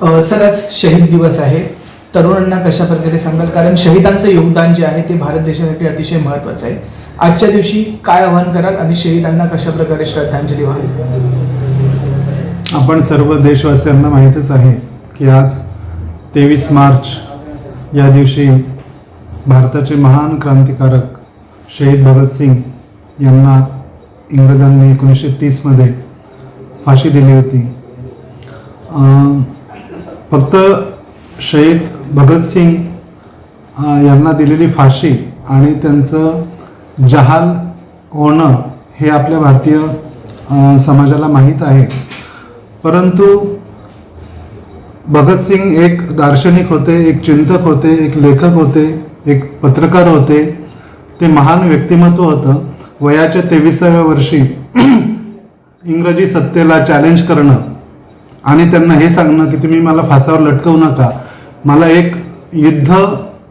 Sir आज शहीद दिवस आहे. तरुणांना कशा प्रकारे सांगाल? कारण शहीदांचं योगदान जे आहे ते भारत देशासाठी अतिशय महत्त्वाचं आहे. आजच्या दिवशी काय आवाहन कराल आणि शहीदांना कशा प्रकारे श्रद्धांजली व्हावी? आपण सर्व देशवासियांना माहीतच आहे की आज तेवीस मार्च या दिवशी भारताचे महान क्रांतिकारक शहीद भगतसिंग यांना इंग्रजांनी एकोणीसशे तीसमध्ये फाशी दिली होती. फक्त शहीद भगतसिंग यांना दिलेली फाशी आणि त्यांचं जहाल होणं हे आपल्या भारतीय समाजाला माहीत आहे. परंतु भगतसिंग एक दार्शनिक होते एक चिंतक होते एक लेखक होते एक पत्रकार होते. ते महान व्यक्तिमत्व होतं. वयाच्या तेविसाव्या वर्षी इंग्रजी सत्तेला चॅलेंज करणं आणि त्यांना हे सांगणं की तुम्ही मला फासावर लटकवू नका. मला एक युद्ध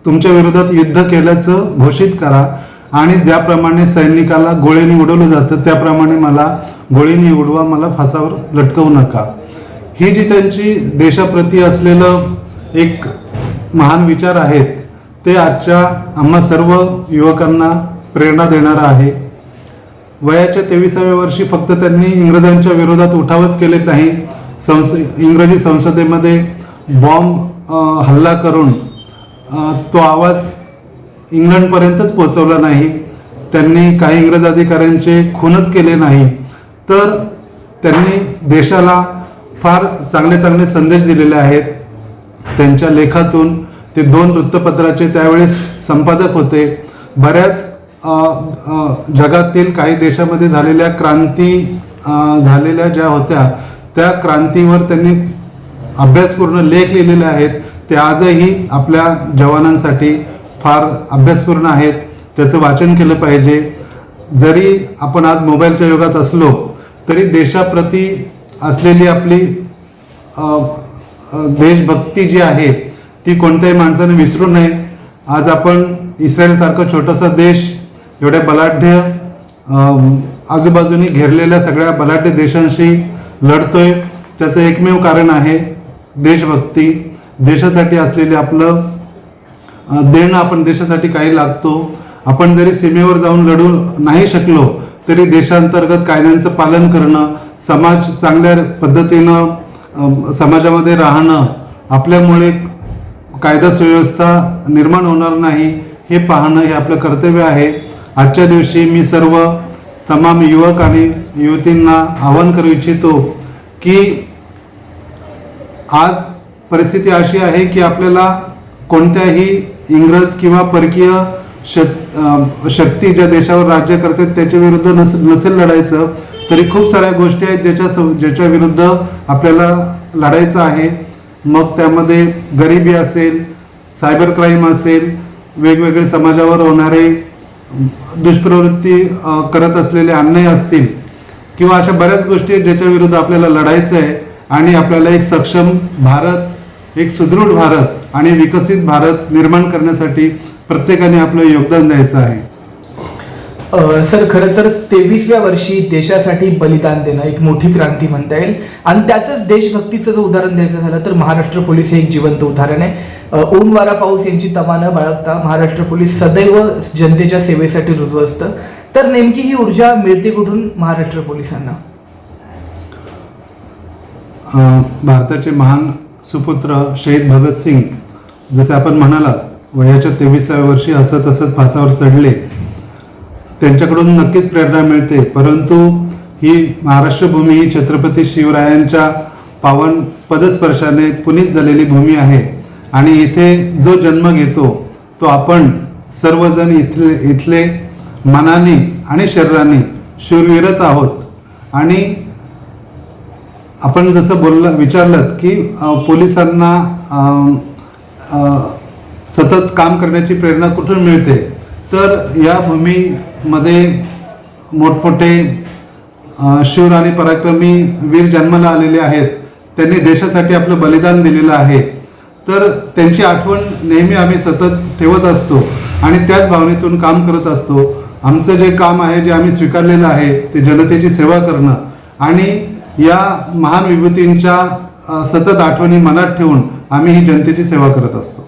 तुमच्या विरोधात युद्ध केल्याचं घोषित करा. आणि ज्याप्रमाणे सैनिकाला गोळीने उडवलं जातं त्याप्रमाणे मला गोळीने उडवा मला फासावर लटकवू नका. ही जी त्यांची देशाप्रती असलेलं एक महान विचार आहेत ते आजच्या आम्हा सर्व युवकांना प्रेरणा देणारं आहे. वयाच्या तेविसाव्या वर्षी फक्त त्यांनी इंग्रजांच्या विरोधात उठावच केले नाही संस इंग्रजी संसदेमध्ये बॉम्ब हल्ला करून तो आवाज इंग्लंडपर्यंतच पोहोचवला नाही. त्यांनी काही इंग्रज अधिकाऱ्यांचे खूनच केले नाही. तर त्यांनी देशाला फार चांगले चांगले संदेश दिलेले आहेत. त्यांच्या लेखातून ते दोन वृत्तपत्राचे त्यावेळेस संपादक होते. बऱ्याच जगातील काही देशामध्ये झालेल्या क्रांती झालेल्या ज्या होत्या त्या क्रांतीवर त्यांनी अभ्यासपूर्ण लेख लिहिलेले आहेत. ते आजही आपल्या जवानांसाठी फार अभ्यासपूर्ण आहेत. त्याचं वाचन केलं पाहिजे. जरी आपण आज मोबाईलच्या युगात असलो तरी देशाप्रती असलेली आपली देशभक्ती जी आहे ती कोणत्याही माणसाने विसरू नये. आज आपण इस्रायलसारखा छोटासा देश एवढ्या बलाढ्य आजूबाजूनी घेरलेल्या सगळ्या बलाढ्य देशांशी लढतोय. त्याचं एकमेव कारण आहे देशभक्ती. देशासाठी असलेले आपलं देणं आपण देशासाठी काही लागतो. आपण जरी सीमेवर जाऊन लढू नाही शकलो तरी देशांतर्गत कायद्यांचं पालन करणं समाज चांगल्या पद्धतीनं समाजामध्ये राहणं आपल्यामुळे कायदा सुव्यवस्था निर्माण होणार नाही हे पाहणं हे आपलं कर्तव्य आहे. आजच्या दिवशी मी सर्व तमाम युवक आणि युवतींना आवाहन करू इच्छितो की आज परिस्थिती अशी आहे की आपल्याला कोणत्याही इंग्रज किंवा परकीय शक शक्ती ज्या देशावर राज्य करतात त्याच्या विरुद्ध नस नसेल लढायचं तरी खूप साऱ्या गोष्टी आहेत ज्याच्या ज्याच्या विरुद्ध आपल्याला लढायचं आहे. मग त्यामध्ये गरिबी असेल सायबर क्राईम असेल वेगवेगळे समाजावर होणारे दुष्प्रवृत्ती करत असलेले अन्याय असतील किंवा अशा बऱ्याच गोष्टी आहेत ज्याच्या विरुद्ध आपल्याला लढायचं आहे आणि आपल्याला एक सक्षम भारत एक सुदृढ भारत आणि विकसित भारत निर्माण करण्यासाठी प्रत्येकाने आपलं योगदान द्यायचं आहे. सर खरं तर तेवीसव्या वर्षी देशासाठी बलिदान देणं एक मोठी क्रांती म्हणता येईल. आणि त्याचंच देशभक्तीचं जर उदाहरण द्यायचं झालं तर महाराष्ट्र पोलीस हे एक जिवंत उदाहरण आहे. ऊन वारा पाऊस यांची तमा न बाळगता महाराष्ट्र पोलीस सदैव जनतेच्या सेवेसाठी रुजू असतं. तर नेमकी ही ऊर्जा मिळते कुठून? महाराष्ट्र पोलिसांना. भारताचे महान सुपुत्र शहीद भगतसिंग जसे आपण म्हणालात वयाच्या तेविसाव्या वर्षी हसत हसत फासावर चढले त्यांच्याकडून नक्कीच प्रेरणा मिळते. परंतु ही महाराष्ट्र भूमी ही छत्रपती शिवरायांच्या पावन पदस्पर्शाने पुनीत झालेली भूमी आहे. आणि इथे जो जन्म घेतो तो आपण सर्वजण इथले इथले मनाने आणि शरीराने शूरवीरच आहोत. आणि आपण जसं बोललं विचारलं की पोलिसांना सतत काम करण्याची प्रेरणा कुठून मिळते? तर या भूमीमध्ये मोठमोठे शूर आणि पराक्रमी वीर जन्माला आलेले आहेत. त्यांनी देशासाठी आपलं बलिदान दिलेलं आहे. तर त्यांची आठवण नेहमी आम्ही सतत ठेवत असतो आणि त्याच भावनेतून काम करत असतो. आमचं जे काम आहे जे आम्ही स्वीकारलेलं आहे ते जनतेची सेवा करणं आणि या महान विभूतींच्या सतत आठवणी मनात ठेवून आम्ही ही जनतेची सेवा करत असतो.